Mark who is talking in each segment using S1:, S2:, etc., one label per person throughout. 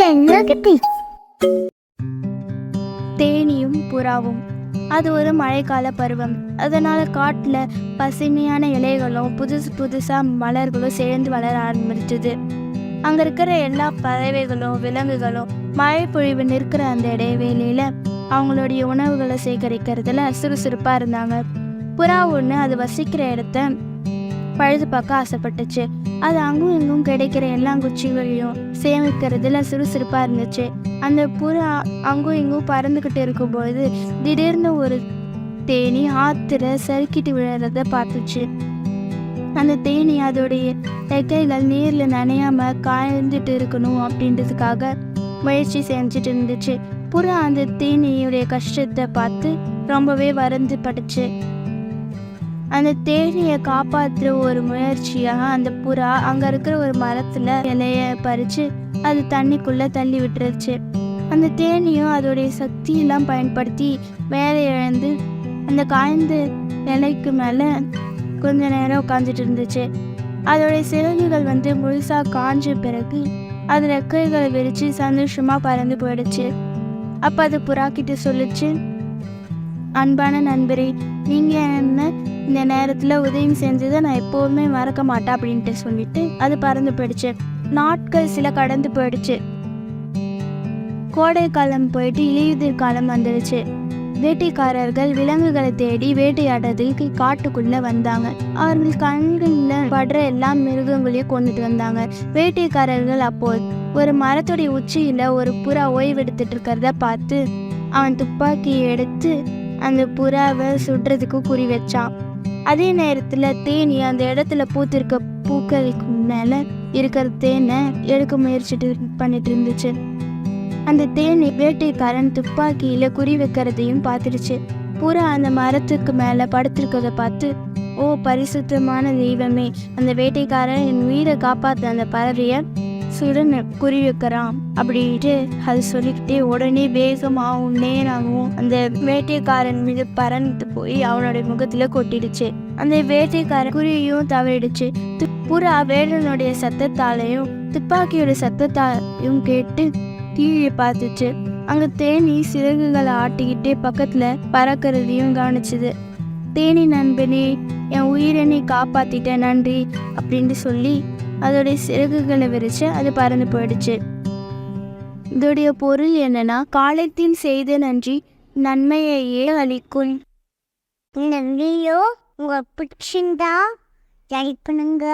S1: செல்லகுட்டி
S2: தேனியும் புறாவும். அது ஒரு மழைக்கால பருவம். அதனால காட்டில் பசுமையான இலைகளும் புதுசு புதுசாக மலர்களும் சேர்ந்து வளர ஆரம்பிச்சது. அங்கே இருக்கிற எல்லா பறவைகளும் விலங்குகளும் மழை பொழிவு நிற்கிற அந்த இடைவேளையில் அவங்களுடைய உணவுகளை சேகரிக்கிறதுல சுறுசுறுப்பாக இருந்தாங்க. புறா ஒன்று அது வசிக்கிற இடத்த பழுது பார்க்க ஆசைப்பட்டுச்சு. அது அங்கும் இங்கும் கிடைக்கிற எல்லா குச்சிகளையும் சேமிக்கிறதுல சுறுசுறுப்பாக இருந்துச்சு. அந்த புறா அங்கும் இங்கும் பறந்துக்கிட்டு இருக்கும்போது திடீர்னு ஒரு தேனி ஆத்துல சறுக்கிட்டு விழுறத பார்த்துச்சு. அந்த தேனி அதோடைய ரெக்கைகள் நீரில் நனையாம காய்ந்துட்டு இருக்கணும் அப்படின்றதுக்காக முயற்சி செஞ்சுட்டு இருந்துச்சு. புறா அந்த தேனியுடைய கஷ்டத்தை பார்த்து ரொம்பவே வருந்து படுச்சு அந்த தேனியை காப்பாற்றுற ஒரு முயற்சியாக அந்த புறா அங்கே இருக்கிற ஒரு மரத்தில் இலைய பறித்து அது தண்ணிக்குள்ளே தள்ளி விட்டுருச்சு. அந்த தேனியும் அதோடைய சக்தியெல்லாம் பயன்படுத்தி மேலே இழந்து அந்த காய்ந்த இலைக்கு மேலே கொஞ்ச நேரம் உட்காந்துட்டு இருந்துச்சு. அதோடைய சிறகுகள் வந்து முழுசாக காஞ்ச பிறகு அது ரெக்கைகளை விரித்து சந்தோஷமாக பறந்து போயிடுச்சு. அப்போ அது புறாக்கிட்ட சொல்லிச்சு சொல்லுச்சு அன்பான நண்பரே நீங்கள் என்ன இந்த நேரத்தில் உதவி செஞ்சதை நான் எப்போவுமே மறக்க மாட்டேன் அப்படின்ட்டு சொல்லிட்டு அது பறந்து போயிடுச்சு. நாட்கள் சில கடந்து போயிடுச்சு. கோடை காலம் போயிட்டு இலையுதிர் காலம் வந்துடுச்சு. வேட்டைக்காரர்கள் விலங்குகளை தேடி வேட்டையாடுறதுக்கு காட்டுக்குள்ள வந்தாங்க. அவர்கள் கண்களில் படுற எல்லா மிருகங்களையும் கொண்டுட்டு வந்தாங்க. வேட்டைக்காரர்கள் அப்போ ஒரு மரத்துடைய உச்சியில ஒரு புறா ஓய்வெடுத்துட்டு இருக்கிறத பார்த்து அவன் துப்பாக்கியை எடுத்து அந்த புறாவை சுடுறதுக்கு குறி வச்சான் அதே நேரத்தில் தேனி அந்த இடத்துல பூத்திருக்க பூக்களுக்கு மேலே இருக்கிற தேனை எடுக்க முயற்சிட்டு பண்ணிட்டு இருந்துச்சு. அந்த தேனி வேட்டைக்காரன் துப்பாக்கியில் குறி வைக்கிறதையும் பார்த்துருச்சு புறா அந்த மரத்துக்கு மேலே படுத்திருக்கிறத பார்த்து ஓ பரிசுத்தமான தெய்வமே அந்த வேட்டைக்காரன் என் உயிரை காப்பாற்ற அந்த பறவையை சுடன் குறி வைக்கிறான் அப்படின்ட்டு அது சொல்லிக்கிட்டே உடனே வேகமாகவும் நேராகவும் அந்த வேட்டைக்காரன் மீது பறந்து போய் அவனுடைய முகத்துல கொட்டிடுச்சு. அந்த வேட்டைக்காரன் குறியையும் தவறிடுச்சு. து- புறா வேடனுடைய சத்தத்தாலையும் துப்பாக்கியோட சத்தத்தாலையும் கேட்டு கீழே பார்த்துச்சு. அங்க தேனி சிறகுகளை ஆட்டிக்கிட்டே பக்கத்துல பறக்கிறதையும் கவனிச்சுது. தேனி நண்பனே என் உயிரை நீ காப்பாத்திட்ட நன்றி அப்படின்ட்டு சொல்லி அதோடைய சிறகுகளை விரிச்சு அது பறந்து போயிடுச்சு. இதோடைய பொருள் என்னன்னா காலத்தில் செய்த நன்றி நன்மையையே அளிக்கும்.
S1: இந்த வீடியோ உங்களுக்கு பிடிச்சிருந்தா லைக் பண்ணுங்க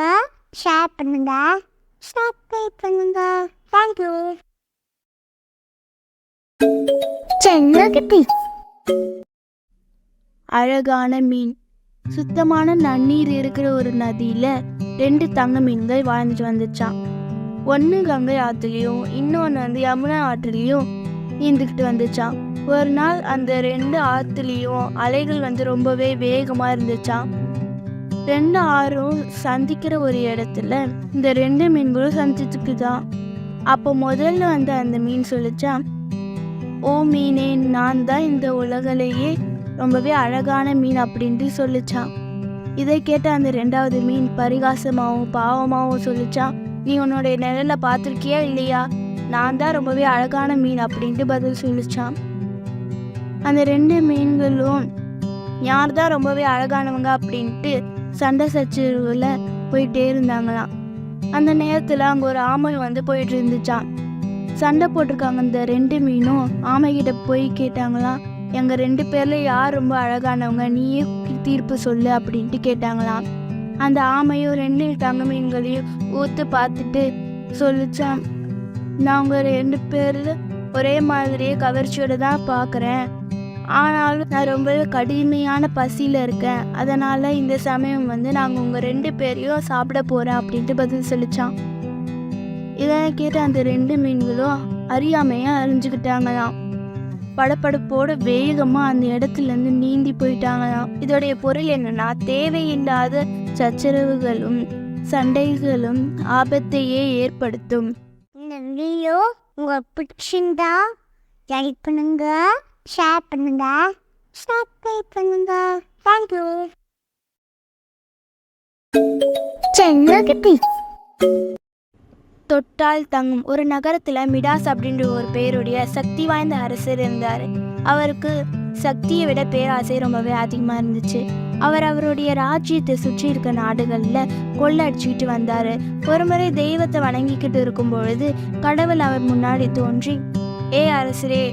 S1: ஷேர் பண்ணுங்க சப்ஸ்கிரைப் பண்ணுங்க. தேங்க்யூ செல்லகுட்டி
S2: அழகான மீன். சுத்தமான நன்னீர் இருக்கிற ஒரு நதியில ரெண்டு தங்க மீன்கள் வாழ்ந்துட்டு வந்துச்சான் ஒன்று கங்கை ஆற்றுலையும் இன்னொன்று வந்து யமுனா ஆற்றுலையும் நீந்துக்கிட்டு வந்துச்சான் ஒரு நாள் அந்த ரெண்டு ஆற்றுலையும் அலைகள் வந்து ரொம்பவே வேகமாக இருந்துச்சான் ரெண்டு ஆறும் சந்திக்கிற ஒரு இடத்துல இந்த ரெண்டு மீன்களும் சந்திச்சுக்குதான் அப்போ முதல்ல வந்து அந்த மீன் சொல்லிச்சான் ஓ மீனே நான் தான் இந்த உலகிலேயே ரொம்பவே அழகான மீன் அப்படின்ட்டு சொல்லிச்சான். இதை கேட்ட அந்த ரெண்டாவது மீன் பரிகாசமாகவும் பாவமாகவும் சொல்லிச்சான். நீ உன்னுடைய நிழல பார்த்துருக்கியா இல்லையா? நான் தான் ரொம்பவே அழகான மீன் அப்படின்ட்டு பதில் சொல்லிச்சான். அந்த ரெண்டு மீன்களும் யார் தான் ரொம்பவே அழகானவங்க அப்படின்ட்டு சண்டை சச்சரவுல போயிட்டே இருந்தாங்களாம். அந்த நேரத்தில் அங்கே ஒரு ஆமை வந்து போயிட்டு இருந்துச்சான் சண்டை போட்டிருக்காங்க இந்த ரெண்டு மீனும் ஆமைகிட்ட போய் கேட்டாங்களாம். எங்கள் ரெண்டு பேரில் யார் ரொம்ப அழகானவங்க நீயே தீர்ப்பு சொல்லு அப்படின்ட்டு கேட்டாங்களாம். அந்த ஆமையும் ரெண்டு தங்க மீன்களையும் ஊத்து பார்த்துட்டு சொல்லிச்சான் நான் உங்கள் ரெண்டு பேரில் ஒரே மாதிரியே கவர்ச்சியோடு தான் பார்க்குறேன். ஆனாலும் நான் ரொம்ப கடுமையான பசியில் இருக்கேன். அதனால் இந்த சமயம் வந்து நாங்கள் உங்கள் ரெண்டு பேரையும் சாப்பிட போகிறேன் அப்படின்ட்டு பதில் சொல்லிச்சான் இதை கேட்ட அந்த ரெண்டு மீன்களும் அறியாமையாக அறிஞ்சுக்கிட்டாங்களாம் படபடப்போட வேகமா அந்த இடத்துல இருந்து நீந்தி போயிட்டாங்களாம். இதோடைய பொருள் என்னன்னா தேவையில்லாத சச்சரவுகளும் சண்டைகளும் ஆபத்தையே ஏற்படுத்தும்.
S1: இந்த வீடியோ உங்களுக்கு பிடிச்சிருந்தா லைக் பண்ணுங்க ஷேர் பண்ணுங்க சப்ஸ்கிரைப் பண்ணுங்க. தேங்க்யூ செல்லகுட்டி
S2: தொட்டால் தங்கும். ஒரு நகரத்தில் மிடாஸ் அப்படின்ற ஒரு பேருடைய சக்தி வாய்ந்த அரசர் இருந்தார். அவருக்கு சக்தியை விட பேராசை ரொம்பவே அதிகமாக இருந்துச்சு. அவர் அவருடைய ராஜ்யத்தை சுற்றி இருக்க நாடுகளில் கொள்ளடிச்சிக்கிட்டு வந்தார். ஒரு முறை தெய்வத்தை வணங்கிக்கிட்டு இருக்கும் பொழுது கடவுள் அவர் முன்னாடி தோன்றி ஏ அரசரே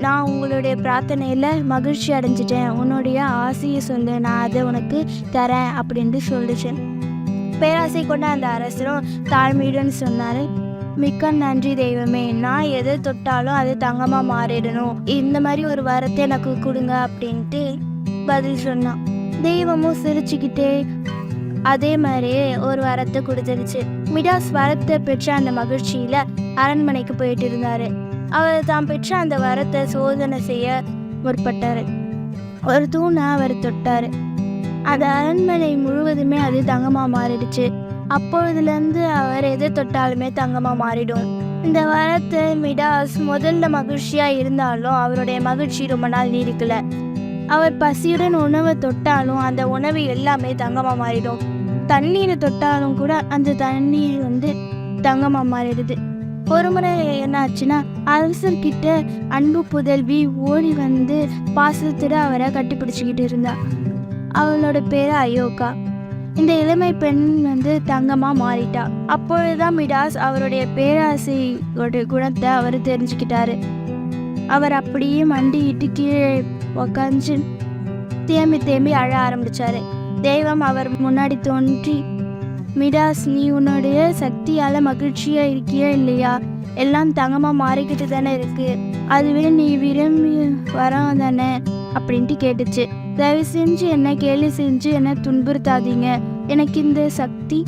S2: நான் உங்களுடைய பிரார்த்தனையில் மகிழ்ச்சி அடைஞ்சிட்டேன். உன்னுடைய ஆசையை சொல்லு. நான் அதை உனக்கு தரேன் அப்படின்ட்டு சொல்லிச்சேன் பேராசை கொண்ட அந்த அரசரும் தாழ்மையுடன் சொன்னார் மிக்க நன்றி தெய்வமே நான் எது தொட்டாலும் அது தங்கமாக மாறிடணும். இந்த மாதிரி ஒரு வரத்தை எனக்கு கொடுங்க அப்படின்ட்டு பதில் சொன்னான். தெய்வமும் சிரிச்சுக்கிட்டே அதே மாதிரியே ஒரு வரத்தை கொடுத்துருச்சு. மிடாஸ் வரத்தை பெற்ற அந்த மகிழ்ச்சியில் அரண்மனைக்கு போயிட்டு இருந்தாரு. அவர் தான் பெற்ற அந்த வரத்தை சோதனை செய்ய முற்பட்டார். ஒரு தூணை அவர் தொட்டார். அந்த அரண்மனை முழுவதுமே அது தங்கமாக மாறிடுச்சு. அப்பொழுதுலேருந்து அவர் எதை தொட்டாலுமே தங்கமாக மாறிடும். இந்த வாரத்தை மிடாஸ் முதல்ல மகிழ்ச்சியாக இருந்தாலும் அவருடைய மகிழ்ச்சி ரொம்ப நாள் நீடிக்கலை. அவர் பசியுடன் உணவை தொட்டாலும் அந்த உணவு எல்லாமே தங்கமாக மாறிடும். தண்ணீரை தொட்டாலும் கூட அந்த தண்ணீர் வந்து தங்கமாக மாறிடுது. ஒரு முறை என்னாச்சுன்னா அரசர்கிட்ட அன்பு புதல்வி ஓடி வந்து பாசத்தோட அவரை கட்டிப்பிடிச்சிக்கிட்டு இருந்தாள் அவளோட பேர் அயோகா. இந்த இளமை பெண் வந்து தங்கமாக மாறிட்டா. அப்பொழுதுதான் மிடாஸ் அவருடைய பேராசையோட குணத்தை அவர் தெரிஞ்சுக்கிட்டாரு. அவர் அப்படியே மண்டியிட்டு கீழே உக்காந்து தேம்பி தேம்பி அழ ஆரம்பிச்சாரு. தெய்வம் அவர் முன்னாடி தோன்றி மிடாஸ் நீ உன்னுடைய சக்தியால் மகிழ்ச்சியாக இருக்கியா இல்லையா? எல்லாம் தங்கமாக மாறிக்கிட்டு தானே இருக்குது அதுவே நீ விரும்பி வரோம் தானே அப்படின்ட்டு கேட்டுச்சு. தயவு செஞ்சு என்ன கேலி செஞ்சு என்ன துன்புறுத்தாதீங்க. எனக்கு இந்த சக்தி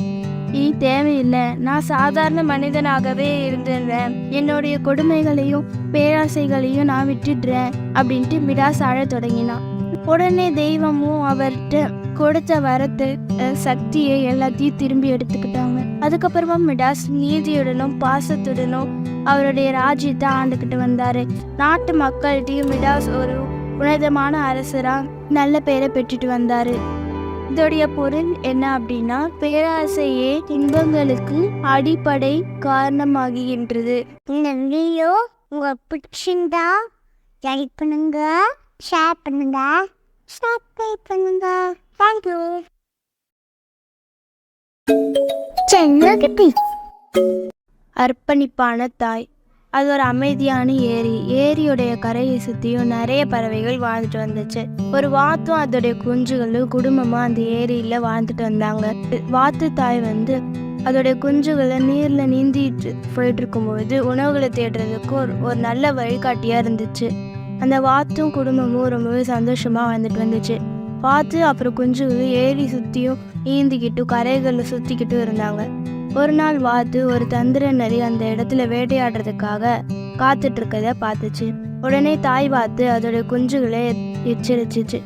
S2: நீ தேவையில்லை. நான் சாதாரண மனிதனாகவே இருந்துடுறேன். என்னுடைய கொடுமைகளையும் பேராசைகளையும் நான் விட்டுடுறேன் அப்படின்ட்டு மிடாஸ் அழத் தொடங்கினான் உடனே தெய்வமும் அவர்கிட்ட கொடுத்த வரத்து சக்தியை எல்லாத்தையும் திரும்பி எடுத்துக்கிட்டாங்க. அதுக்கப்புறமா மிடாஸ் நீதியுடனும் பாசத்துடனும் அவருடைய ராஜ்யத்தை ஆண்டுக்கிட்டு வந்தாரு. நாட்டு மக்கள்கிட்டையும் மிடாஸ் ஒரு உன்னதமான அரசராக நல்ல பெயரை பெற்றுட்டு வந்தாரு. இதோடைய பொருள் என்ன அப்படின்னா பேராசையே இன்பங்களுக்கு அடிப்படை காரணமாகின்றது.
S1: இந்த வீடியோ உங்களுக்கு பிடிச்சிருந்தா லைக் பண்ணுங்க ஷேர் பண்ணுங்க சப்ஸ்கிரைப் பண்ணுங்க. தேங்க்யூ சென்னகுட்டி
S2: அர்ப்பணிப்பான தாய். அது ஒரு அமைதியான ஏரி. ஏரியுடைய கரையை சுற்றியும் நிறைய பறவைகள் வாழ்ந்துட்டு வந்துச்சு. ஒரு வாத்தும் அதோடைய குஞ்சுகளும் குடும்பமாக அந்த ஏரியில் வாழ்ந்துட்டு வந்தாங்க. வாத்து தாய் வந்து அதோடைய குஞ்சுகளை நீரில் நீந்திட்டு போயிட்டு இருக்கும்போது உணவுகளை தேடுறதுக்கு ஒரு ஒரு நல்ல வழிகாட்டியாக இருந்துச்சு. அந்த வாத்தும் குடும்பமும் ரொம்பவே சந்தோஷமாக வாழ்ந்துட்டு வந்துச்சு. வாத்து அப்புறம் குஞ்சுகளும் ஏரி சுற்றியும் நீந்திக்கிட்டும் கரைகளில் சுற்றிக்கிட்டும் இருந்தாங்க. ஒரு நாள் வாத்து ஒரு தந்திர நரி அந்த இடத்துல வேட்டையாடுறதுக்காக காத்துட்டு இருக்கத பார்த்துச்சு. உடனே தாய் வாத்து அதோட குஞ்சுகளை எச்சரிச்சிச்சு.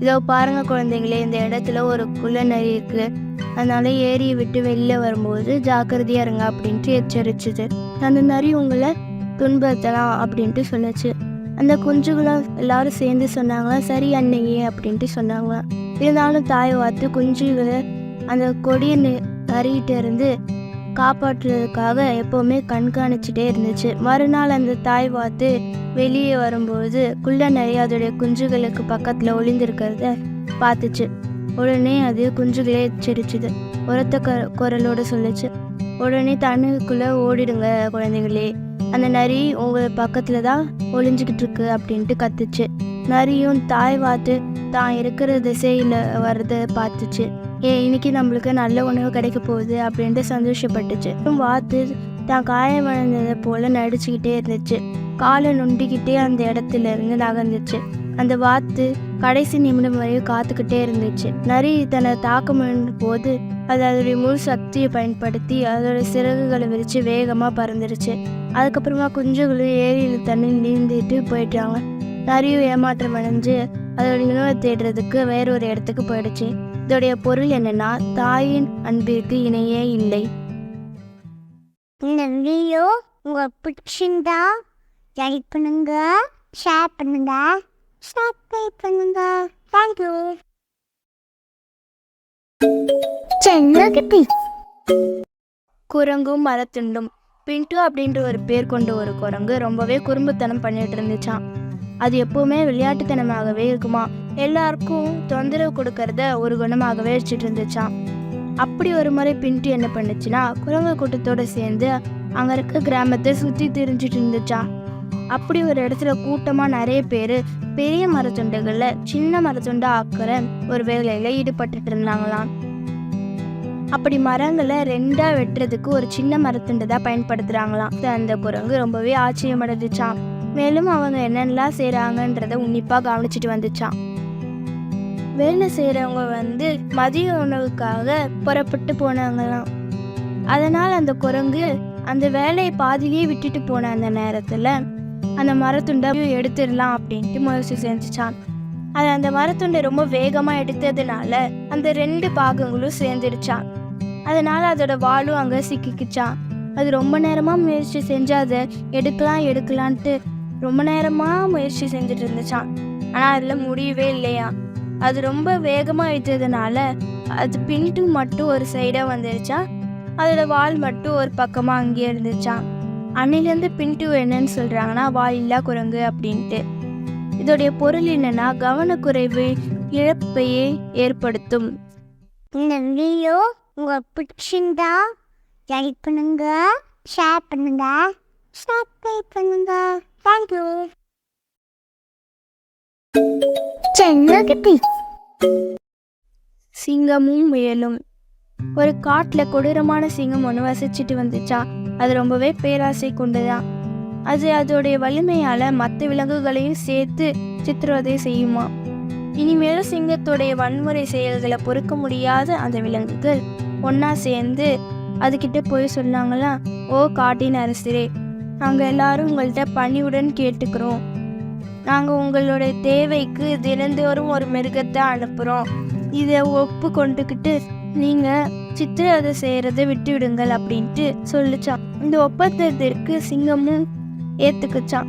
S2: இதோ பாருங்க குழந்தைங்களே இந்த இடத்துல ஒரு குள்ள நரி இருக்கு. அதனால ஏரியை விட்டு வெளியில வரும்போது ஜாக்கிரதையா இருங்க அப்படின்ட்டு எச்சரிச்சுது. அந்த நரி உங்களை துன்புறுத்தலாம் அப்படின்ட்டு சொல்லுச்சு. அந்த குஞ்சுகளும் எல்லாரும் சேர்ந்து சொன்னாங்களாம் சரி அன்னையே அப்படின்ட்டு சொன்னாங்களாம் இருந்தாலும் தாய் வாத்து குஞ்சுகளை அந்த கொடிய நெ- இருந்து காப்பாற்றுறதுக்காக எப்போவுமே கண்காணிச்சுட்டே இருந்துச்சு. மறுநாள் அந்த தாய் வாத்து வெளியே வரும்போது குள்ள நரி அதோடைய குஞ்சுகளுக்கு பக்கத்தில் ஒளிந்திருக்கிறத பார்த்துச்சு. உடனே அது குஞ்சுகளே எச்சரிச்சுது. உரத்த க குரலோடு சொல்லுச்சு. உடனே தண்ணுக்குள்ளே ஓடிடுங்க குழந்தைங்களே அந்த நரி உங்கள் பக்கத்தில் தான் ஒளிஞ்சிக்கிட்டு இருக்கு அப்படின்ட்டு கத்துச்சு. நரியும் தாய் வாத்து தான் இருக்கிற திசையில் வர்றதை பார்த்துச்சு. ஏ இன்னைக்கு நம்மளுக்கு நல்ல உணவு கிடைக்க போகுது அப்படின்ட்டு சந்தோஷப்பட்டுச்சு. வாத்து தான் காயம் விழுந்ததை போல நடிச்சுக்கிட்டே இருந்துச்சு. காலை நொண்டிக்கிட்டே அந்த இடத்துல இருந்து நகர்ந்துச்சு. அந்த வாத்து கடைசி நிமிடம் வரையும் காத்துக்கிட்டே இருந்துச்சு. நரி தன்னை தாக்க முயன்ற போது அது அதோடைய முழு சக்தியை பயன்படுத்தி அதோட சிறகுகளை விரிச்சு வேகமாக பறந்துருச்சு. அதுக்கப்புறமா குஞ்சுகளும் ஏரியில் தண்ணி நீந்திட்டு போயிட்டாங்க. நரியும் ஏமாற்றம் அடைஞ்சு அதோட உணவை தேடுறதுக்கு வேறொரு இடத்துக்கு போயிடுச்சு. இதோடைய பொருள் என்னன்னா தாயின் அன்பிற்கு இணையே இல்லை.
S1: இந்த வீடியோ உங்களுக்கு பிடிச்சிருந்தா லைக் பண்ணுங்க ஷேர் பண்ணுங்க சப்ஸ்கிரைப் பண்ணுங்க. தேங்க்யூ சென்னகுட்டி
S2: குரங்கும் மரத்துண்டும். பின்ட்டு அப்படின்ற ஒரு பேர் கொண்ட ஒரு குரங்கு ரொம்பவே குறும்புத்தனம் பண்ணிட்டு இருந்துச்சான் அது எப்பவுமே விளையாட்டுத்தனமாகவே இருக்குமா எல்லாருக்கும் தொந்தரவு கொடுக்கறத ஒரு குணமாகவே வச்சுட்டு இருந்துச்சான் அப்படி ஒரு முறை பின்ட்டு என்ன பண்ணுச்சுன்னா குரங்கு கூட்டத்தோடு சேர்ந்து அங்கே இருக்க கிராமத்தை சுற்றி திரிஞ்சிட்டு இருந்துச்சான் அப்படி ஒரு இடத்துல கூட்டமாக நிறைய பேர் பெரிய மரத்துண்டுகளில் சின்ன மரத்துண்டை ஆக்கிற ஒரு வேலையில் ஈடுபட்டுட்டு இருந்தாங்களாம். அப்படி மரங்களை ரெண்டாக வெட்டுறதுக்கு ஒரு சின்ன மரத்துண்டு தான் பயன்படுத்துகிறாங்களாம் அந்த குரங்கு ரொம்பவே ஆச்சரியமடைஞ்சிச்சான் மேலும் அவங்க என்னென்னலாம் செய்கிறாங்கன்றத உன்னிப்பாக கவனிச்சிட்டு வந்துச்சான் வேலை செய்கிறவங்க வந்து மதிய உணவுக்காக புறப்பட்டு போனாங்களாம். அதனால் அந்த குரங்கு அந்த வேலையை பாதியிலேயே விட்டுட்டு போன அந்த நேரத்தில் அந்த மரத்துண்டை எடுத்துடலாம் அப்படின்ட்டு முயற்சி செஞ்சுச்சான் அது அந்த மரத்துண்டை ரொம்ப வேகமாக எடுத்ததுனால அந்த ரெண்டு பாகங்களும் சேர்ந்துடுச்சான் அதனால் அதோட வாலும் அங்கே சிக்கிக்கிச்சான் அது ரொம்ப நேரமாக முயற்சி செஞ்சு அதை எடுக்கலாம் எடுக்கலான்ட்டு ரொம்ப நேரமாக முயற்சி செஞ்சுட்டு இருந்துச்சான் ஆனால் அதில் முடியவே இல்லையா அது ரொம்ப வேகமாக இழுத்ததுனால அது பின்ட்டு மட்டும் ஒரு சைடாக வந்துருச்சா? அதோட வால் மட்டும் ஒரு பக்கமாக அங்கேயே இருந்துச்சான் அன்னிலேருந்து பின்ட்டு என்னன்னு சொல்கிறாங்கன்னா வால் இல்லா குரங்கு அப்படின்ட்டு. இதோடைய பொருள் என்னன்னா கவனக்குறைவு இழப்பையே ஏற்படுத்தும்.
S1: இந்த வீடியோ உங்கள் பிடிச்சிருந்தா லைக் பண்ணுங்க ஷேர் பண்ணுங்க சப்ஸ்கிரைப் பண்ணுங்க. தேங்க்யூ
S2: சிங்கமும் முயலும். ஒரு காட்டுல கொடூரமான சிங்கம் ஒன்று வசிச்சுட்டு வந்துச்சா? அது ரொம்பவே பேராசை கொண்டுதான் அது அதோடைய வலிமையால மற்ற விலங்குகளையும் சேர்த்து சித்திரவதை செய்யுமா? இனிமேலும் சிங்கத்தோடைய வன்முறை செயல்களை பொறுக்க முடியாத அந்த விலங்குகள் ஒன்னா சேர்ந்து அதுகிட்ட போய் சொன்னாங்களா ஓ காட்டின் அரசரே நாங்கள் எல்லாரும் உங்கள்கிட்ட பணிவுடன் கேட்டுக்கிறோம். நாங்கள் உங்களுடைய தேவைக்கு தினந்தோறும் ஒரு மிருகத்தை அனுப்புகிறோம் இதை ஒப்பு கொண்டுக்கிட்டு நீங்கள் சித்திரவதை செய்கிறத விட்டுவிடுங்கள் அப்படின்ட்டு சொல்லிச்சான் இந்த ஒப்பந்தத்திற்கு சிங்கமும் ஏற்றுக்குச்சான்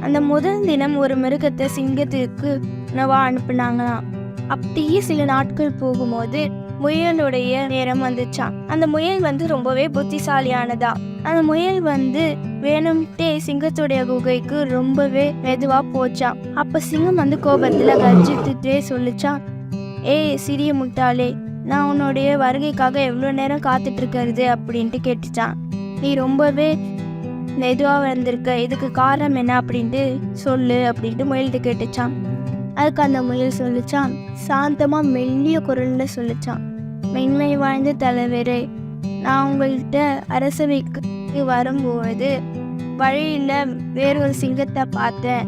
S2: அந்த முதல் தினம் ஒரு மிருகத்தை சிங்கத்திற்கு உணவாக அனுப்புனாங்களாம். அப்படியே சில நாட்கள் போகும்போது முயலுடைய நேரம் வந்துச்சான் அந்த முயல் வந்து ரொம்பவே புத்திசாலியானதா அந்த முயல் வந்து வேணும்ட்டே சிங்கத்துடைய குகைக்கு ரொம்பவே மெதுவா போச்சான் அப்ப சிங்கம் வந்து கோபத்துல கர்ஜித்துட்டே சொல்லிச்சான் ஏய் சிறிய முட்டாளே நான் உன்னுடைய வருகைக்காக எவ்வளோ நேரம் காத்துட்டு இருக்கிறது அப்படின்ட்டு கேட்டுச்சான் நீ ரொம்பவே மெதுவாக வந்திருக்க இதுக்கு காரணம் என்ன? அப்படின்ட்டு சொல்லு அப்படின்ட்டு முயல்கிட்ட கேட்டுச்சான் அதுக்கு அந்த முயல் சொல்லிச்சான் சாந்தமாக மெல்லிய குரலில் சொல்லிச்சான் மென்மை வாய்ந்த தலைவரே நான் உங்கள்கிட்ட அரசவைக்கு வரும்போது வழியில் வேறொரு சிங்கத்தை பார்த்தேன்.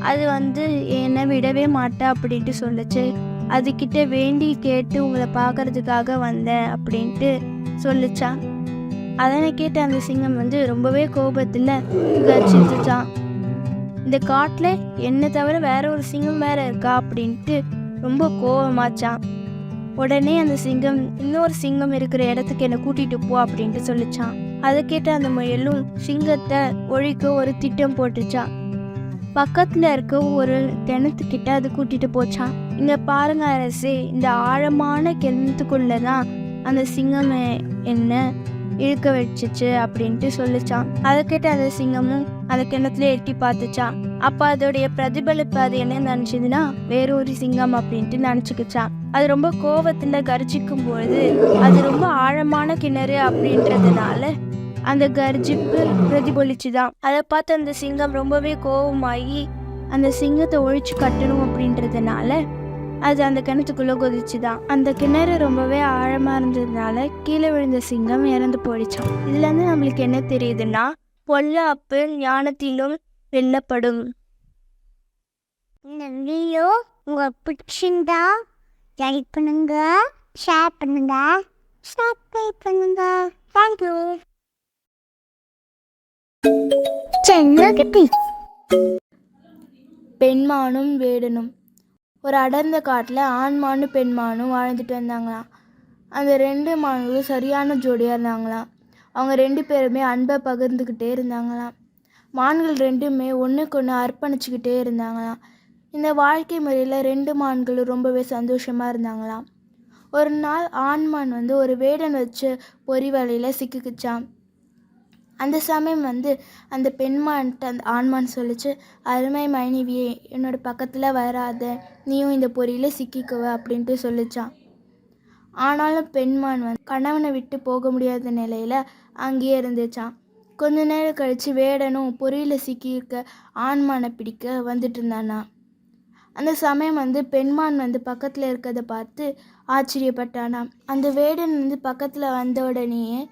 S2: அது வந்து என்னை விடவே மாட்டேன் அப்படின்ட்டு சொல்லுச்சு. அதுக்கிட்ட வேண்டி கேட்டு உங்களை பார்க்கறதுக்காக வந்தேன் அப்படின்ட்டு சொல்லிச்சான் அதனை கேட்ட அந்த சிங்கம் வந்து ரொம்பவே கோபத்தில் கர்ச்சிச்சான் இந்த காட்டில் என்னை தவிர வேற ஒரு சிங்கம் வேற இருக்கா அப்படின்ட்டு ரொம்ப கோபமாச்சான் உடனே அந்த சிங்கம் இன்னொரு சிங்கம் இருக்கிற இடத்துக்கு என்னை கூட்டிட்டு போ அப்படின்ட்டு சொல்லிச்சான். அதை கேட்ட அந்த முயலும் சிங்கத்தை ஒழிக்க ஒரு திட்டம் போட்டுச்சான். பக்கத்தில் இருக்க ஒரு கிணத்துக்கிட்ட அது கூட்டிட்டு போச்சான். இங்கே பாருங்க அரசே இந்த ஆழமான கிணத்துக்குள்ளே தான் அந்த சிங்கம் என்ன இழுக்க வச்சுச்சு அப்படின்ட்டு சொல்லிச்சான். அதை கேட்ட அந்த சிங்கமும் அந்த கிணத்துல எட்டி பார்த்துச்சான். அப்போ அதோடைய பிரதிபலிப்பு அது என்ன நினச்சிதுன்னா வேற ஒரு சிங்கம் அப்படின்ட்டு நினச்சிக்கிச்சான் அது ரொம்ப கோவத்தில் கர்ஜிக்கும் பொழுது அது ரொம்ப ஆழமான கிணறு அப்படின்றதுனால அந்த கர்ஜிப்பு பிரதிபலிச்சுதான் அதை பார்த்து அந்த சிங்கம் ரொம்பவே கோவமாகி அந்த சிங்கத்தை ஒழிச்சு கட்டணும் அப்படின்றதுனால அது அந்த கிணத்துக்குள்ளே கொதிச்சு தான் அந்த கிணறு ரொம்பவே ஆழமாக இருந்ததுனால கீழே விழுந்த சிங்கம் இறந்து போயிடுச்சான் இதுலேருந்து நம்மளுக்கு என்ன தெரியுதுன்னா பொல்லாப்பு ஞானத்திலும் வெல்லப்படும்.
S1: இந்த வீடியோ உங்களுக்கு பிடிச்சிருந்தா லைக் பண்ணுங்க ஷேர் பண்ணுங்க சப்ஸ்கிரைப் பண்ணுங்க. தேங்க்யூ சென்னகட்டி
S2: பெண்மானும் வேடனும். ஒரு அடர்ந்த காட்டில் ஆண் மானும் பெண் மானும் வாழ்ந்துட்டு வந்தாங்களாம் அந்த ரெண்டு மான்களும் சரியான ஜோடியாக இருந்தாங்களாம் அவங்க ரெண்டு பேருமே அன்பை பகிர்ந்துக்கிட்டே இருந்தாங்களாம் மான்கள் ரெண்டுமே ஒன்றுக்கு ஒன்று அர்ப்பணிச்சுக்கிட்டே இருந்தாங்களாம். இந்த வாழ்க்கை முறையில் ரெண்டு மான்களும் ரொம்பவே சந்தோஷமாக இருந்தாங்களாம். ஒரு நாள் ஆண்மான் வந்து ஒரு வேடன் வச்சு பொறி வலையில் சிக்கிக்கிச்சான் அந்த சமயம் வந்து அந்த பெண்மான்ட்ட அந்த ஆண்மான் சொல்லிச்சு அருமை மனைவியே என்னோட பக்கத்தில் வராத நீயும் இந்த பொறியில் சிக்கிக்குவ அப்படின்ட்டு சொல்லிச்சான் ஆனாலும் பெண்மான் வந்து கணவனை விட்டு போக முடியாத நிலையில் அங்கேயே இருந்துச்சான் கொஞ்ச நேரம் கழித்து வேடனும் பொறியில் சிக்கியிருக்க ஆண்மானை பிடிக்க வந்துட்டு இருந்தானா அந்த சமயம் வந்து பெண்மான் வந்து பக்கத்தில் இருக்கிறத பார்த்து ஆச்சரியப்பட்டானாம் அந்த வேடன் வந்து பக்கத்தில் வந்த உடனேயே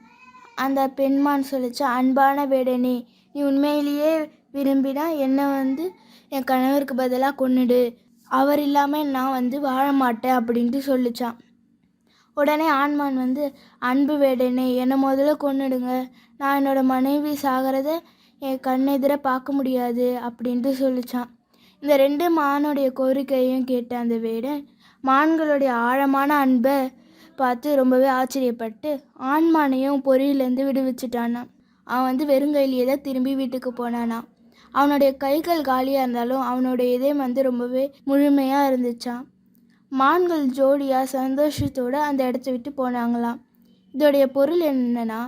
S2: அந்த பெண்மான் சொல்லிச்சு அன்பான வேடனே நீ உண்மையிலேயே விரும்பினா என்னை வந்து என் கணவருக்கு பதிலாக கொன்னுடு. அவர் இல்லாமல் நான் வந்து வாழ மாட்டேன் அப்படின்ட்டு சொல்லிச்சான் உடனே ஆண்மான் வந்து அன்பு வேடனே என்னை முதல்ல கொன்னுடுங்க. நான் என்னோட மனைவி சாகிறத என் கண்ணெதிர பார்க்க முடியாது அப்படின்ட்டு சொல்லிச்சான். இந்த ரெண்டு மானுடைய கோரிக்கையும் கேட்ட அந்த வேடன் மான்களுடைய ஆழமான அன்பை பார்த்து ரொம்பவே ஆச்சரியப்பட்டு ஆண்மானையும் பொறியிலேருந்து விடுவிச்சிட்டானான் அவன் வந்து வெறுங்கையிலேயே தான் திரும்பி வீட்டுக்கு போனானா அவனுடைய கைகள் காலியாக இருந்தாலும் அவனுடைய இதயம் வந்து ரொம்பவே முழுமையாக இருந்துச்சான் மான்கள் ஜோடியாக சந்தோஷத்தோடு அந்த இடத்த விட்டு போனாங்களாம். இதோடைய பொருள் என்னன்னா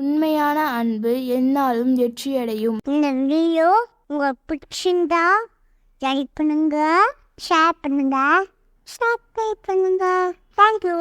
S2: உண்மையான அன்பு எந்நாளும் வெற்றியடையும்.
S1: இந்த வீடியோ உங்களுக்கு பிடிச்சிருந்தா லைக் பண்ணுங்க ஷேர் பண்ணுங்க சப்ஸ்கிரைப் பண்ணுங்க. தேங்க்யூ